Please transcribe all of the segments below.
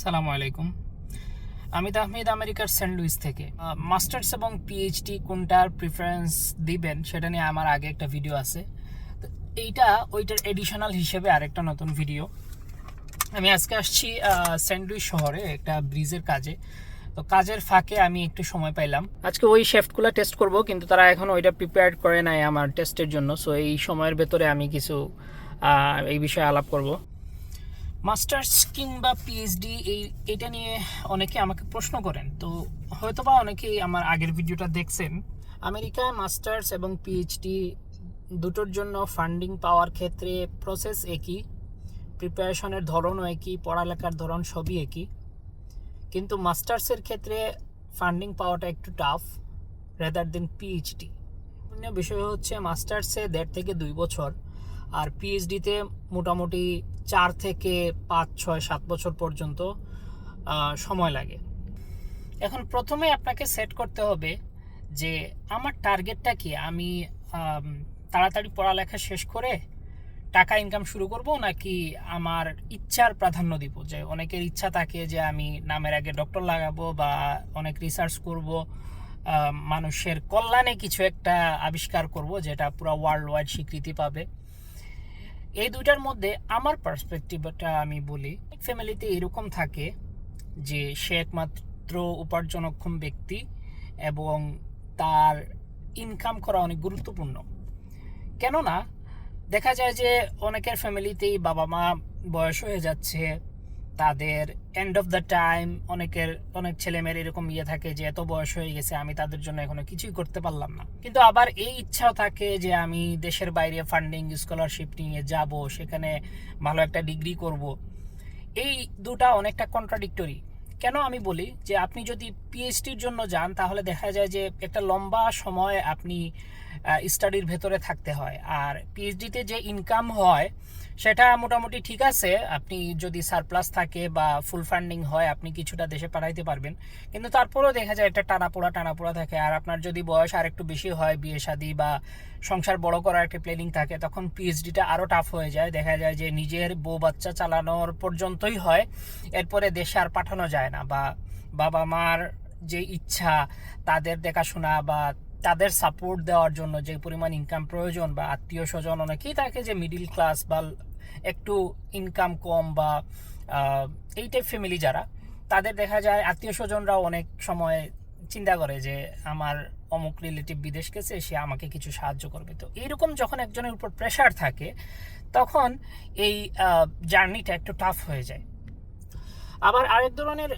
সালামু আলাইকুম। আমি তাহমিদ আমেরিকার সেন্ট লুইস থেকে। মাস্টার্স এবং পিএইচডি কোনটার প্রিফারেন্স দিবেন সেটা নিয়ে আমার আগে একটা ভিডিও আছে। তো এইটা ওইটার এডিশনাল হিসেবে আরেকটা নতুন ভিডিও আমি আজকে আসছি সেন্ট লুইস শহরে একটা ব্রিজের কাজে। তো কাজের ফাঁকে আমি একটু সময় পাইলাম। আজকে ওই শেফটগুলো টেস্ট করব, কিন্তু তারা এখন ওইটা প্রিপেয়ার করে নাই আমার টেস্টের জন্য। সো এই সময়ের ভেতরে আমি কিছু এই বিষয়ে আলাপ করব। মাস্টার্স কিংবা পিএইচডি এই, এটা নিয়ে অনেকে আমাকে প্রশ্ন করেন। তো হয়তোবা অনেকেই আমার আগের ভিডিওটা দেখছেন। আমেরিকায় মাস্টার্স এবং পিএইচডি দুটোর জন্য ফান্ডিং পাওয়ার ক্ষেত্রে প্রসেস একই প্রিপারেশনের ধরনও একই, পড়ালেখার ধরন সবই একই। কিন্তু মাস্টার্সের ক্ষেত্রে ফান্ডিং পাওয়াটা একটু টাফ রেদার দেন পিএইচডি অন্য বিষয় হচ্ছে মাস্টার্সে দেড় থেকে দুই বছর, আর পিএইচডিতে মোটামুটি চার থেকে পাঁচ, ছয়, সাত বছর পর্যন্ত সময় লাগে। এখন প্রথমে আপনাকে সেট করতে হবে যে আমার টার্গেটটা কি? আমি তাড়াতাড়ি পড়ালেখা শেষ করে টাকা ইনকাম শুরু করব নাকি আমার ইচ্ছার প্রাধান্য দিব? যে অনেকের ইচ্ছা থাকে যে আমি নামের আগে ডক্টর লাগাবো বা অনেক রিসার্চ করব মানুষের কল্যাণে কিছু একটা আবিষ্কার করব, যেটা পুরো ওয়ার্ল্ড ওয়াইড স্বীকৃতি পাবে। এই দুইটার মধ্যে আমার পার্সপেক্টিভটা আমি বলি ফ্যামিলিতে এরকম থাকে যে সে একমাত্র উপার্জনক্ষম ব্যক্তি এবং তার ইনকাম করা অনেক গুরুত্বপূর্ণ। কেননা, দেখা যায় যে অনেকের ফ্যামিলিতেই বাবা মা বয়স হয়ে যাচ্ছে তাদের এন্ড অফ দ্য টাইম অনেকের, অনেক ছেলেমেয়ের এরকম ইয়ে থাকে যে এত বয়স হয়ে গেছে, আমি তাদের জন্য এখনও কিছুই করতে পারলাম না। কিন্তু আবার এই ইচ্ছাও থাকে যে আমি দেশের বাইরে ফান্ডিং স্কলারশিপ নিয়ে যাব, সেখানে ভালো একটা ডিগ্রি করব। এই দুটা অনেকটা কন্ট্রাডিক্টরি কেন আমি বলি যে আপনি যদি পিএইচডির জন্য যান, তাহলে দেখা যায় যে একটা লম্বা সময় আপনি স্টাডির ভেতরে থাকতে হয়। আর পিএইচডিতে যে ইনকাম হয়, সেটা মোটামুটি ঠিক আছে। আপনি যদি সারপ্লাস থাকে বা ফুল ফান্ডিং হয়, আপনি কিছুটা দেশে পাঠাইতে পারবেন। কিন্তু তারপরেও দেখা যায় একটা টানাপোড়া টানাপোড়া থাকে। আর আপনার যদি বয়স আর একটু বেশি হয়, বিয়ে শাদী বা সংসার বড় করার একটা প্ল্যানিং থাকে, তখন পিএইচডিটা আরও টাফ হয়ে যায়। দেখা যায় যে নিজের বউ বাচ্চা চালানোর পর্যন্তই হয়, এরপরে দেশে আর পাঠানো যায় না বা বাবা মার যে ইচ্ছা, তাদের দেখাশোনা বা তাদের সাপোর্ট দেওয়ার জন্য যে পরিমাণ ইনকাম প্রয়োজন বা আত্মীয় স্বজন অনেকেই থাকে যে মিডিল ক্লাস বা একটু ইনকাম কম বা এই টাইপ ফ্যামিলি যারা, তাদের দেখা যায় আত্মীয় স্বজনরাও অনেক সময় চিন্তা করে যে আমার অমুক রিলেটিভ বিদেশ গেছে, সে আমাকে কিছু সাহায্য করবে। তো এইরকম যখন একজনের উপর প্রেশার থাকে, তখন এই জার্নিটা একটু টাফ হয়ে যায়। আবার আরেক ধরনের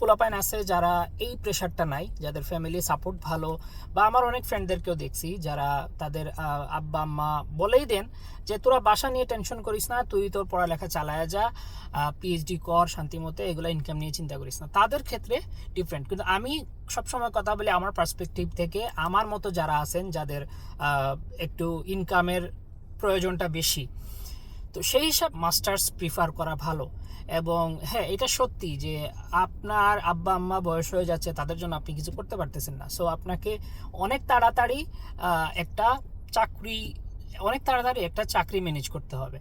পোলাপাইন আছে যারা এই প্রেশারটা নাই, যাদের ফ্যামিলি সাপোর্ট ভালো, বা আমার অনেক ফ্রেন্ডদেরকেও দেখছি যারা তাদের আব্বা, আম্মা বলেই দেন যে, তোরা বাসা নিয়ে টেনশন করিস না, তুই তোর পড়ালেখা চালায়া যা পিএইচডি কর, শান্তিমতো এগুলো ইনকাম নিয়ে চিন্তা করিস না। তাদের ক্ষেত্রে ডিফারেন্ট কিন্তু আমি সবসময় কথা বলি আমার পার্সপেক্টিভ থেকে, আমার মতো যারা আছেন, যাদের একটু ইনকামের প্রয়োজনটা বেশি, তো সেই হিসাব মাস্টার্স প্রিফার করা ভালো। এবং হ্যাঁ এটা সত্যি যে আপনার আব্বা, আম্মা বয়স হয়ে যাচ্ছে, তাদের জন্য আপনি কিছু করতে পারতেছেন না। সো আপনাকে অনেক তাড়াতাড়ি একটা চাকরি, অনেক তাড়াতাড়ি একটা চাকরি ম্যানেজ করতে হবে।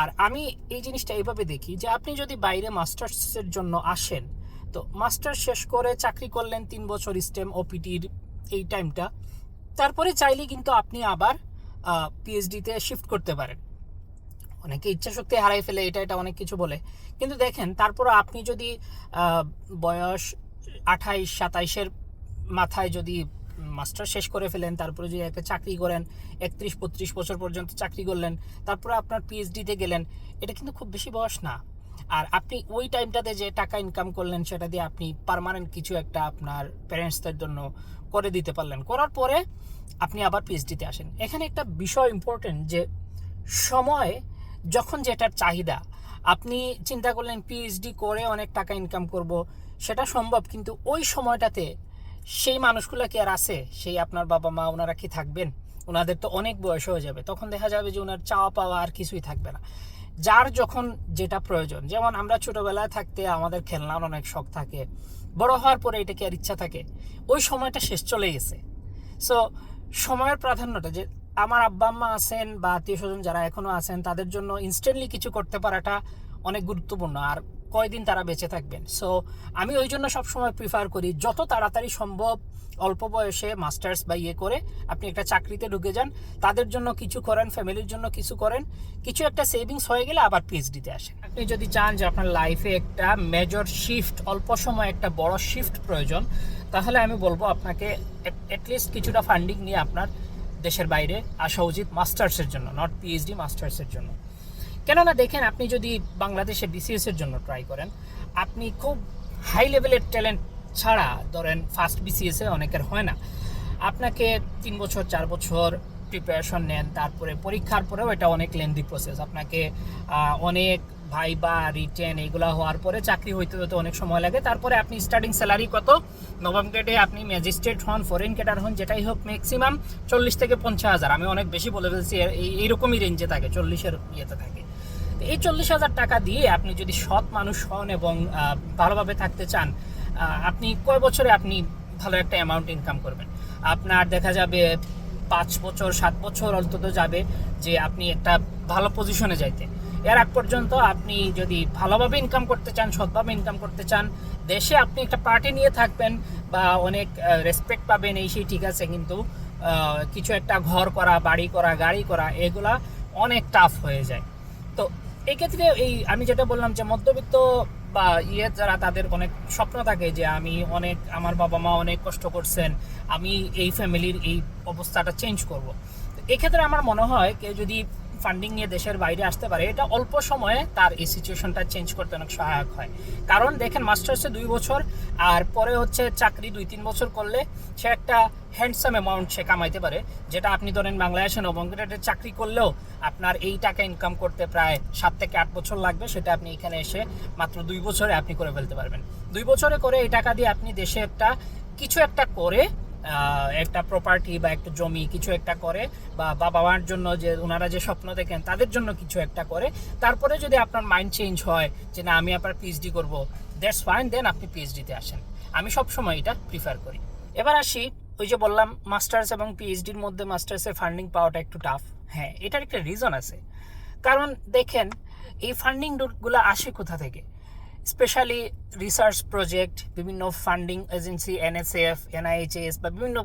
আর আমি এই জিনিসটা এইভাবে দেখি যে আপনি যদি বাইরে মাস্টার্সের জন্য আসেন, তো মাস্টার্স শেষ করে চাকরি করলেন তিন বছর স্টেম ওপিটির এই টাইমটা তারপরে চাইলে কিন্তু আপনি আবার পিএইচডিতে শিফট করতে পারেন। অনেকে ইচ্ছা শক্তি হারাই ফেলে, এটা এটা অনেক কিছু বলে। কিন্তু দেখেন তারপর আপনি যদি বয়স আঠাইশ, সাতাইশের মাথায় যদি মাস্টার শেষ করে ফেলেন, তারপরে যদি একটা চাকরি করেন, একত্রিশ, বত্রিশ বছর পর্যন্ত চাকরি করলেন, তারপরে আপনার পিএইচডিতে গেলেন, এটা কিন্তু খুব বেশি বয়স না। আর আপনি ওই টাইমটাতে যে টাকা ইনকাম করলেন, সেটা দিয়ে আপনি পার্মানেন্ট কিছু একটা আপনার প্যারেন্টসদের জন্য করে দিতে পারলেন। করার পরে আপনি আবার পিএইচডিতে আসেন। এখানে একটা বিষয় ইম্পর্টেন্ট যে, সময় যখন যেটার চাহিদা, আপনি চিন্তা করলেন পিএইচডি করে অনেক টাকা ইনকাম করব, সেটা সম্ভব, কিন্তু ওই সময়টাতে সেই মানুষগুলো কি আর আছে? সেই আপনার বাবা মা, ওনারা কি থাকবেন? ওনাদের তো অনেক বয়স হয়ে যাবে। তখন দেখা যাবে যে ওনার চাওয়া পাওয়া আর কিছুই থাকবে না। যার যখন যেটা প্রয়োজন, যেমন আমরা ছোটবেলায় থাকতে আমাদের খেলনার অনেক শখ থাকে, বড় হওয়ার পরে এটা কি আর ইচ্ছা থাকে? ওই সময়টা শেষ চলে গেছে। সো সময়ের প্রাধান্যটা যে আমার আব্বা, আম্মা আছেন বা আত্মীয় স্বজন যারা এখনও আছেন, তাদের জন্য ইনস্ট্যান্টলি কিছু করতে পারাটা অনেক গুরুত্বপূর্ণ আর কয়দিন তারা বেঁচে থাকবেন। সো আমি ওই জন্য সবসময় প্রিফার করি যত তাড়াতাড়ি সম্ভব অল্প বয়সে মাস্টার্স বা ইয়ে করে আপনি একটা চাকরিতে ঢুকে যান, তাদের জন্য কিছু করেন ফ্যামিলির জন্য কিছু করেন, কিছু একটা সেভিংস হয়ে গেলে আবার পিএইচডিতে আসেন। আপনি যদি চান যে আপনার লাইফে একটা মেজর শিফট অল্প সময় একটা বড় শিফট প্রয়োজন, তাহলে আমি বলব আপনাকে অ্যাটলিস্ট কিছুটা ফান্ডিং নিয়ে আপনার দেশের বাইরে আসা উচিত মাস্টার্সের জন্য নট পিএইচডি মাস্টার্সের জন্য। কেননা দেখেন, আপনি যদি বাংলাদেশে বিসিএস এর জন্য ট্রাই করেন, আপনি খুব হাই লেভেলের ট্যালেন্ট ছাড়া ধরেন ফার্স্ট বিসিএস অনেকের হয় না। আপনাকে তিন বছর, চার বছর প্রিপারেশন নেন, তারপরে পরীক্ষার পরেও এটা অনেক লেন্দি প্রসেস আপনাকে অনেক ভাইবা রিটেন এগুলো হওয়ার পরে চাকরি হইতে হতে অনেক সময় লাগে। তারপরে আপনি স্টার্টিং স্যালারি কত? নবম গ্রেডে আপনি ম্যাজিস্ট্রেট হন ফরেন ক্যাডার হন, যেটাই হোক ম্যাক্সিমাম চল্লিশ থেকে পঞ্চাশ হাজার। আমি অনেক বেশি বলে ফেলছি এই- এইরকমই রেঞ্জে থাকে, চল্লিশের ইয়েতে থাকে। এই চল্লিশ হাজার টাকা দিয়ে আপনি যদি সৎ মানুষ হন এবং ভালোভাবে থাকতে চান আপনি কয় বছরে আপনি ভালো একটা অ্যামাউন্ট ইনকাম করবেন? আপনার দেখা যাবে পাঁচ বছর, সাত বছর অন্তত যাবে যে আপনি একটা ভালো পজিশনে যাইতে। এর আগ পর্যন্ত আপনি যদি ভালোভাবে ইনকাম করতে চান, সৎভাবে ইনকাম করতে চান, দেশে আপনি একটা পার্টি নিয়ে থাকবেন বা অনেক রেসপেক্ট পাবেন, এই সেই ঠিক আছে, কিন্তু কিছু একটা ঘর করা, বাড়ি করা, গাড়ি করা, এগুলা অনেক টাফ হয়ে যায়। তো এই ক্ষেত্রে এই আমি যেটা বললাম যে মধ্যবিত্ত বা ইয়ে যারা তাদের অনেক স্বপ্ন থাকে যে আমি অনেক, আমার বাবা মা অনেক কষ্ট করছেন, আমি এই ফ্যামিলির এই অবস্থাটা চেঞ্জ করব। এক্ষেত্রে আমার মনে হয় কেউ যদি ফান্ডিং নিয়ে দেশের বাইরে আসতে পারে, এটা অল্প সময়ে তার এই সিচুয়েশনটা চেঞ্জ করতে অনেক সহায়ক হয়। কারণ দেখেন মাস্টার্সে দুই বছর, আর পরে হচ্ছে চাকরি দুই তিন বছর করলে সে একটা হ্যান্ডসাম অ্যামাউন্ট সে কামাইতে পারে, যেটা আপনি ধরেন বাংলাদেশে নবম গ্রেডের চাকরি করলেও আপনার এই টাকা ইনকাম করতে প্রায় সাত থেকে আট বছর লাগবে, সেটা আপনি এখানে এসে মাত্র দুই বছরে আপনি করে ফেলতে পারবেন। দুই বছরে করে এই টাকা দিয়ে আপনি দেশে একটা, কিছু একটা করে একটা প্রপার্টি বা একটা জমি কিছু একটা করে, বা বাবা মার জন্য যে ওনারা যে স্বপ্ন দেখেন, তাদের জন্য কিছু একটা করে। তারপরে যদি আপনার মাইন্ড চেঞ্জ হয় যে, না, আমি আবার পিএইচডি করব দ্যাটস ফাইন দেন আপনি পিএইচডিতে আসেন। আমি সব সময় এটা প্রিফার করি। এবার আসি, ওই যে বললাম মাস্টার্স এবং পিএইচডির মধ্যে মাস্টার্সের ফান্ডিং পাওয়াটা একটু টাফ হ্যাঁ এটার একটা রিজন আছে। কারণ দেখেন, এই ফান্ডিং ফান্ডিংগুলো আসে কোথা থেকে? স্পেশালি রিসার্চ প্রজেক্ট, বিভিন্ন ফান্ডিং এজেন্সি, এনএসএফ, এনআইএইচএস বা বিভিন্ন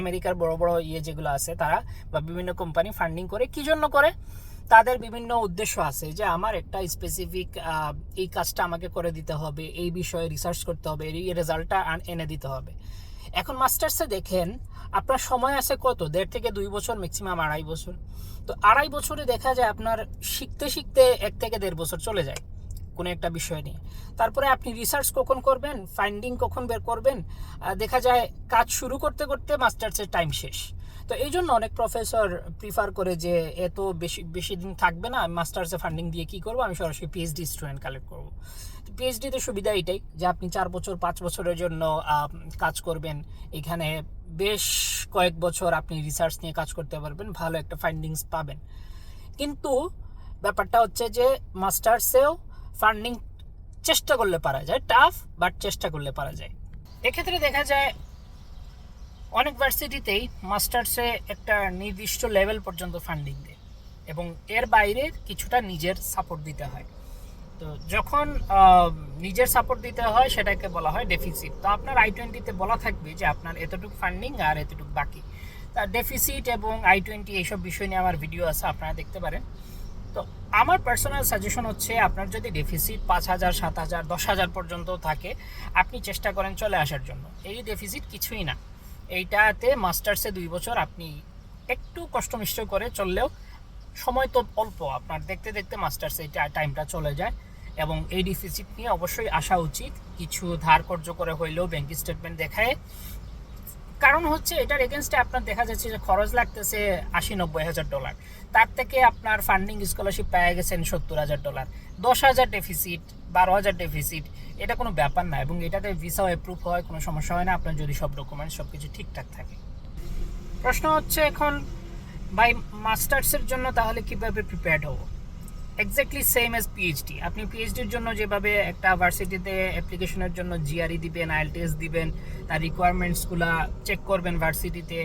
আমেরিকার বড় বড় ইয়ে যেগুলো আছে তারা বা বিভিন্ন কোম্পানি ফান্ডিং করে, কি জন্য করে? তাদের বিভিন্ন উদ্দেশ্য আছে যে আমার একটা স্পেসিফিক এই কাজটা আমাকে করে দিতে হবে, এই বিষয়ে রিসার্চ করতে হবে, এই রেজাল্টটা এনে দিতে হবে। এখন মাস্টার্সে দেখেন, আপনার সময় আছে কত? দেড় থেকে দুই বছর ম্যাক্সিমাম আড়াই বছর। তো আড়াই বছরে দেখা যায় আপনার শিখতে শিখতে এক থেকে দেড় বছর চলে যায়। কোনো একটা বিষয় নিয়ে। তারপরে আপনি রিসার্চ কখন করবেন ফাইন্ডিং কখন বের করবেন দেখা যায় কাজ শুরু করতে করতে মাস্টার্সের টাইম শেষ। তো এই জন্য অনেক প্রফেসর প্রিফার করে যে এত বেশি বেশি দিন থাকবে না মাস্টার্সে ফান্ডিং দিয়ে কি করব, আমি সরাসরি পিএইচডি স্টুডেন্ট কালেক্ট করব। তো পিএইচডিতে সুবিধা এটাই যে আপনি চার বছর, পাঁচ বছরের জন্য কাজ করবেন। এখানে বেশ কয়েক বছর আপনি রিসার্চ নিয়ে কাজ করতে পারবেন, ভালো একটা ফাইন্ডিংস পাবেন। কিন্তু ব্যাপারটা হচ্ছে যে মাস্টার্সেও ফান্ডিং চেষ্টা করলে পারা যায় টাফ বাট চেষ্টা করলে পারা যায়। এক্ষেত্রে দেখা যায়, অনেক ভার্সিটিতেই মাস্টার্সে একটা নির্দিষ্ট লেভেল পর্যন্ত ফান্ডিং দেয় এবং এর বাইরে কিছুটা নিজের সাপোর্ট দিতে হয়। তো যখন নিজের সাপোর্ট দিতে হয়, সেটাকে বলা হয় ডেফিসিট তো আপনার আই টোয়েন্টিতে বলা থাকবে যে আপনার এতটুকু ফান্ডিং আর এতটুকু বাকি। তা ডেফিসিট এবং আই টোয়েন্টি এইসব বিষয় নিয়ে আমার ভিডিও আছে, আপনারা দেখতে পারেন। তো আমার পার্সোনাল সাজেশন হচ্ছে আপনার যদি ডেফিসিট পাঁচ হাজার, সাত হাজার, দশ হাজার পর্যন্ত থাকে, আপনি চেষ্টা করেন চলে আসার জন্য। এই ডেফিসিট কিছুই না। এইটাতে মাস্টার্সে দুই বছর আপনি একটু কষ্টমিষ্ট করে চললেও সময় তো অল্প। আপনার দেখতে দেখতে মাস্টার্সে এই টাইমটা চলে যায় এবং এই ডিফিসিট নিয়ে অবশ্যই আসা উচিত। কিছু ধার কর্য করে হইলেও ব্যাংক স্টেটমেন্ট দেখায়। কারণ হচ্ছে এটার এগেনস্টে আপনার দেখা যাচ্ছে যে খরচ লাগতেছে আশি নব্বই হাজার ডলার তার থেকে আপনার ফান্ডিং স্কলারশিপ পেয়ে গেছেন সত্তর হাজার ডলার দশ হাজার ডেফিসিট বারো হাজার ডেফিসিট এটা কোনো ব্যাপার না এবং এটাতে ভিসাও অ্যাপ্রুভ হয়, কোনো সমস্যা হয় না। আপনার যদি সব ডকুমেন্টস সব কিছু ঠিকঠাক থাকে। প্রশ্ন হচ্ছে এখন ভাই মাস্টার্সের জন্য তাহলে কীভাবে প্রিপেয়ার্ড হব? এক্স্যাক্টলি সেম এজ পিএইচডি আপনি পিএইচডির জন্য যেভাবে একটা ভার্সিটিতে অ্যাপ্লিকেশনের জন্য জিআরই দিবেন আইএলটিএস দিবেন, তার রিকোয়ারমেন্টসগুলো চেক করবেন ভার্সিটিতে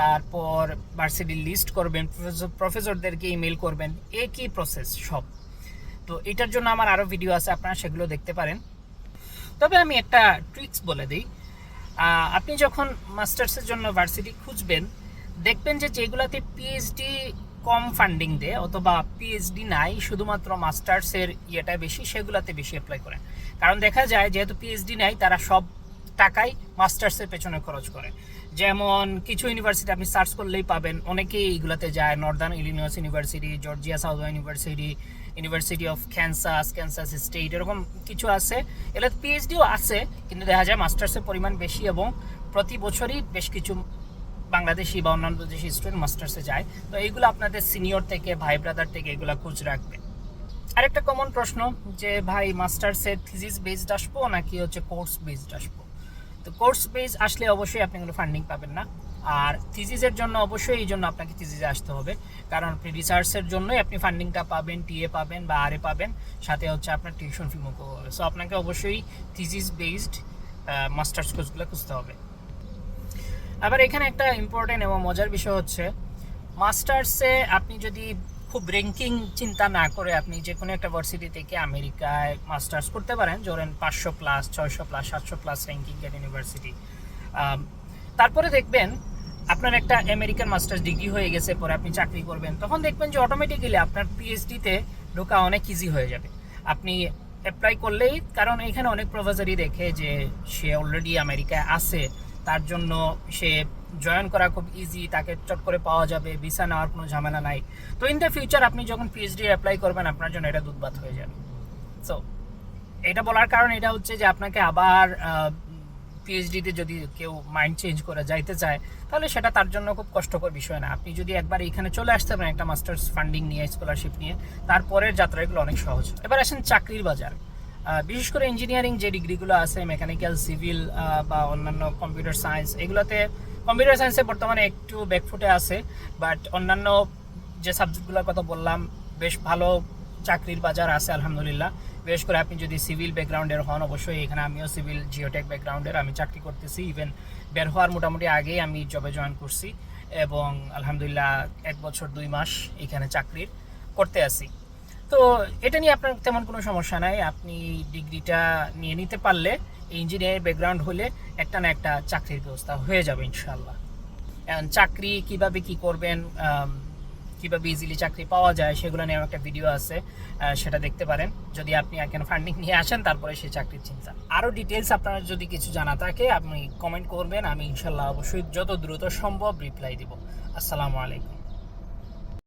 তারপর ভার্সিটির লিস্ট করবেন প্রফেসর প্রফেসরদেরকে ইমেল করবেন, একই প্রসেস সব। তো এটার জন্য আমার আরও ভিডিও আছে, আপনারা সেগুলো দেখতে পারেন। তবে আমি একটা ট্রিক্স বলে দিই। আপনি যখন মাস্টার্সের জন্য ভার্সিটি খুঁজবেন, দেখবেন যে যেগুলাতে পিএইচডি কম ফান্ডিং দেয় অথবা পিএইচডি নাই, শুধুমাত্র মাস্টার্সের ইয়েটা বেশি, সেগুলাতে বেশি অ্যাপ্লাই করেন। কারণ দেখা যায়, যেহেতু পিএইচডি নাই, তারা সব টাকাই মাস্টার্সের পেছনে খরচ করে। যেমন কিছু ইউনিভার্সিটি আপনি সার্চ করলেই পাবেন, অনেকেই এইগুলাতে যায় northern Illinois university Georgia south university university of Kansas Kansas state এরকম কিছু আছে। এগুলো পিএইচডিও আছে, কিন্তু দেখা যায় মাস্টার্সের পরিমাণ বেশি এবং প্রতি বছরই বেশ কিছু বাংলাদেশি বা অন্যান্য দেশি স্টুডেন্ট মাস্টার্সে যায়, তো এইগুলো আপনাদের সিনিয়র থেকে, ভাই ব্রাদার থেকে এগুলো খোঁজ রাখবে। আরেকটা কমন প্রশ্ন যে, ভাই মাস্টার্সের থিজিস বেসড আসব নাকি হচ্ছে কোর্স বেসড আসব? তো কোর্স বেস আসলে অবশ্যই আপনি কোনো ফান্ডিং পাবেন না। আর থিজিসের জন্য অবশ্যই এই জন্য আপনাকে থিজিসে আসতে হবে। কারণ আপনি রিসার্চের জন্যই আপনি ফান্ডিংটা পাবেন টিএ পাবেন বা আরএ পাবেন, সাথে হচ্ছে আপনার টিউশন ফি মুখ হবে। সো আপনাকে অবশ্যই থিজিস বেসড মাস্টার্স কোর্সগুলো খুঁজতে হবে। আবার এখানে একটা ইম্পর্টেন্ট এবং মজার বিষয় হচ্ছে মাস্টার্সে আপনি যদি খুব র্যাঙ্কিং চিন্তা না করে আপনি যে কোনো একটা ভার্সিটি থেকে আমেরিকায় মাস্টার্স করতে পারেন, ধরেন পাঁচশো প্লাস ছয়শো প্লাস সাতশো প্লাস র্যাঙ্কিং এর ইউনিভার্সিটি তারপরে দেখবেন আপনার একটা আমেরিকান মাস্টার্স ডিগ্রি হয়ে গেছে, পরে আপনি চাকরি করবেন, তখন দেখবেন যে অটোমেটিক্যালি আপনার পিএইচডিতে ঢোকা অনেক ইজি হয়ে যাবে। আপনি অ্যাপ্লাই করলেই, কারণ এখানে অনেক প্রফেসরই দেখে যে সে অলরেডি আমেরিকায় আছে। তার জন্য সে জয়েন করা খুব ইজি তাকে চট করে পাওয়া যাবে ভিসা নেওয়ার কোনো ঝামেলা নাই। তো ইন দ্য ফিউচার আপনি যখন পিএইচডি অ্যাপ্লাই করবেন, আপনার জন্য এটা দুধবাত হয়ে যাবে। সো এটা বলার কারণ এটা হচ্ছে যে আপনাকে আবার পিএইচডিতে যদি কেউ মাইন্ড চেঞ্জ করে যাইতে চায়, তাহলে সেটা তার জন্য খুব কষ্টকর বিষয় না। আপনি যদি একবার এখানে চলে আসতে পারেন একটা মাস্টার্স ফান্ডিং নিয়ে স্কলারশিপ নিয়ে, তারপরের যাত্রা এগুলো অনেক সহজ। এবার আসেন চাকরির বাজার। বিশেষ করে ইঞ্জিনিয়ারিং যে ডিগ্রিগুলো আছে মেকানিক্যাল সিভিল বা অন্যান্য কম্পিউটার সায়েন্স এগুলোতে কম্পিউটার সায়েন্সে বর্তমানে একটু ব্যাকফুটে আছে বাট অন্যান্য যে সাবজেক্টগুলোর কথা বললাম, বেশ ভালো চাকরির বাজার আছে, আলহামদুলিল্লাহ। বিশেষ করে আপনি যদি সিভিল ব্যাকগ্রাউন্ডের হন, অবশ্যই এখানে আমিও সিভিল জিওটেক ব্যাকগ্রাউন্ডের আমি চাকরি করতেছি। ইভেন বের হওয়ার মোটামুটি আগেই আমি জবে জয়েন করছি এবং আলহামদুলিল্লাহ এক বছর দুই মাস এখানে চাকরির করতে আছি। তো এটা নিয়ে আপনার তেমন কোনো সমস্যা নাই। আপনি ডিগ্রিটা নিয়ে নিতে পারলে ইঞ্জিনিয়ারিং ব্যাকগ্রাউন্ড হলে একটা না একটা চাকরির ব্যবস্থা হয়ে যাবে ইনশাল্লাহ চাকরি কীভাবে কি করবেন কীভাবে ইজিলি চাকরি পাওয়া যায় সেগুলো নিয়ে আমার একটা ভিডিও আছে সেটা দেখতে পারেন। যদি আপনি এখানে ফান্ডিং নিয়ে আসেন, তারপরে সেই চাকরির চিন্তা। আরও ডিটেলস আপনার যদি কিছু জানা থাকে, আপনি কমেন্ট করবেন, আমি ইনশাল্লাহ অবশ্যই যত দ্রুত সম্ভব রিপ্লাই দিব। আসসালামু আলাইকুম।